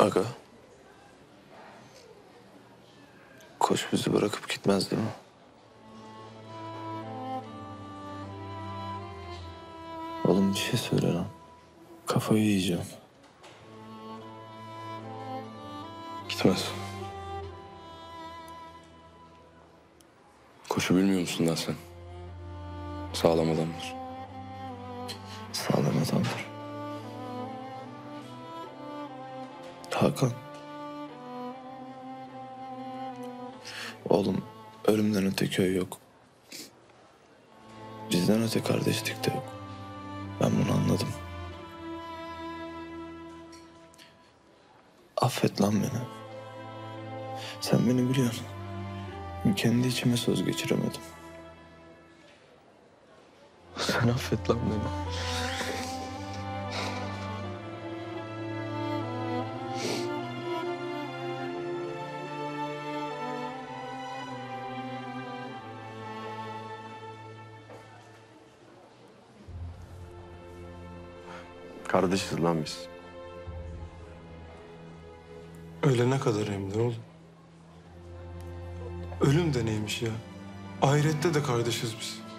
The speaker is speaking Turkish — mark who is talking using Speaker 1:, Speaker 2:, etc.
Speaker 1: Aga. Koç bizi bırakıp gitmez değil mi? Oğlum bir şey söyle lan. Kafayı yiyeceğim.
Speaker 2: Gitmez. Koşu bilmiyor musun lan sen? Sağlam adamdır.
Speaker 1: Sağlam adamdır. Hakan. Oğlum ölümden öte köy yok. Bizden öte kardeşlik de yok. Ben bunu anladım. Affet lan beni. Sen beni biliyorsun. Kendi içime söz geçiremedim. Sen affet lan beni.
Speaker 3: Kardeşiz lan biz.
Speaker 4: Ölene kadar hem de oğlum. Ölüm de neymiş ya? Ahirette de kardeşiz biz.